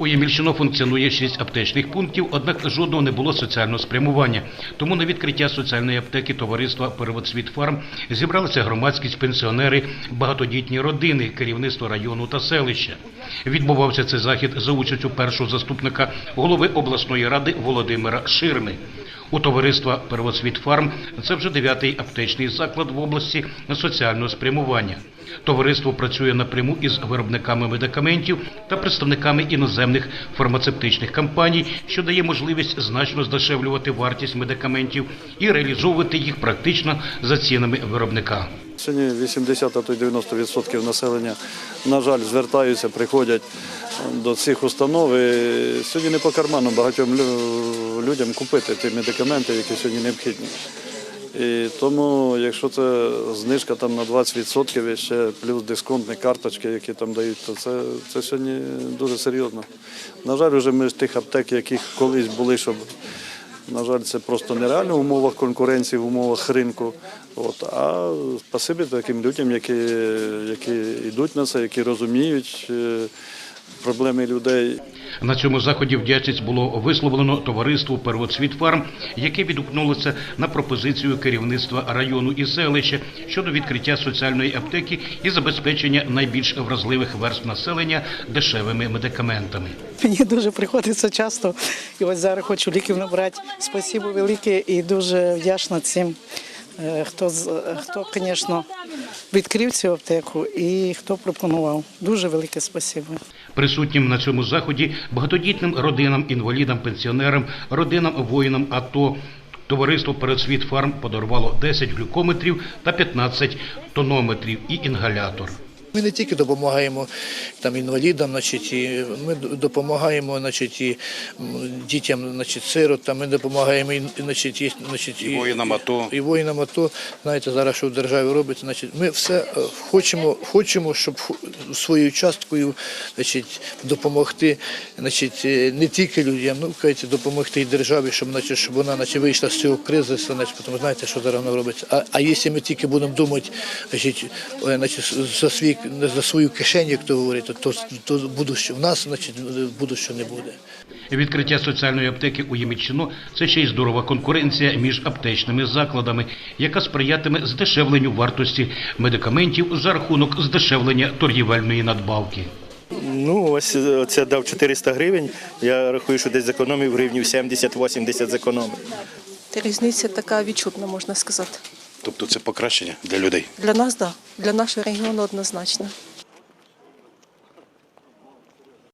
У Ємільщино функціонує шість аптечних пунктів, однак жодного не було соціального спрямування. Тому на відкриття соціальної аптеки товариства Первоцвітфарм зібралися громадськість, пенсіонери, багатодітні родини, керівництво району та селища. Відбувався цей захід за участю першого заступника голови обласної ради Володимира Ширми. У товариства «Первоцвіт Фарм» це вже дев'ятий аптечний заклад в області соціального спрямування. Товариство працює напряму із виробниками медикаментів та представниками іноземних фармацевтичних компаній, що дає можливість значно здешевлювати вартість медикаментів і реалізовувати їх практично за цінами виробника. Сьогодні 80, а то й 90% населення, на жаль, звертаються, приходять до цих установ. І Сьогодні не по карману багатьом людям купити ті медикаменти, які сьогодні необхідні. І тому, якщо це знижка там на 20% і ще плюс дисконтні карточки, які там дають, то це, це сьогодні дуже серйозно. На жаль, вже ми з тих аптек, яких колись були, щоб на жаль, це просто нереально в умовах конкуренції, в умовах ринку. От. А спасибі таким людям, які, які йдуть на це, які розуміють е, проблеми людей. На цьому заході вдячність було висловлено товариству «Первоцвіт Фарм», яке відгукнулося на пропозицію керівництва району і селища щодо відкриття соціальної аптеки і забезпечення найбільш вразливих верств населення дешевими медикаментами. Мені дуже приходиться часто. І ось зараз хочу ліків набрати. Спасибо велике і дуже вдячна цим, е, хто, з- хто, звісно, відкрив цю аптеку і хто пропонував. Дуже велике спасибо. Присутнім на цьому заході багатодітним родинам, інвалідам, пенсіонерам, родинам воїнам АТО. Товариство «Передсвіт Фарм» подарувало 10 глюкометрів та 15 тонометрів і інгалятор. Ми не тільки допомагаємо там інвалідам, значить, і ми допомагаємо значить, і дітям, значить, сиротам, ми допомагаємо і, значить, і, значить, і, воїнам АТО. І воїнам АТО. Знаєте, зараз що в державі робиться, значить, ми все е, хочемо, хочемо, щоб своєю часткою значить, допомогти значить, е, не тільки людям, ну кажуть, допомогти і державі, щоб, значить, щоб вона значить, вийшла з цього кризису, значить, тому знаєте, що зараз воно робиться. А, а якщо ми тільки будемо думати значить, е, значить, за свій за свою кишеню, як то говорить, то, то, будуще в нас, значить, будущого не буде. Відкриття соціальної аптеки у Ємільчино – це ще й здорова конкуренція між аптечними закладами, яка сприятиме здешевленню вартості медикаментів за рахунок здешевлення торгівельної надбавки. Ну, ось е, це дав 400 гривень. Я рахую, що десь зекономив гривнів 70-80 зекономив. Різниця така відчутна, можна сказати. Тобто це покращення для людей. Для нас, так. Да. Для нашого регіону однозначно.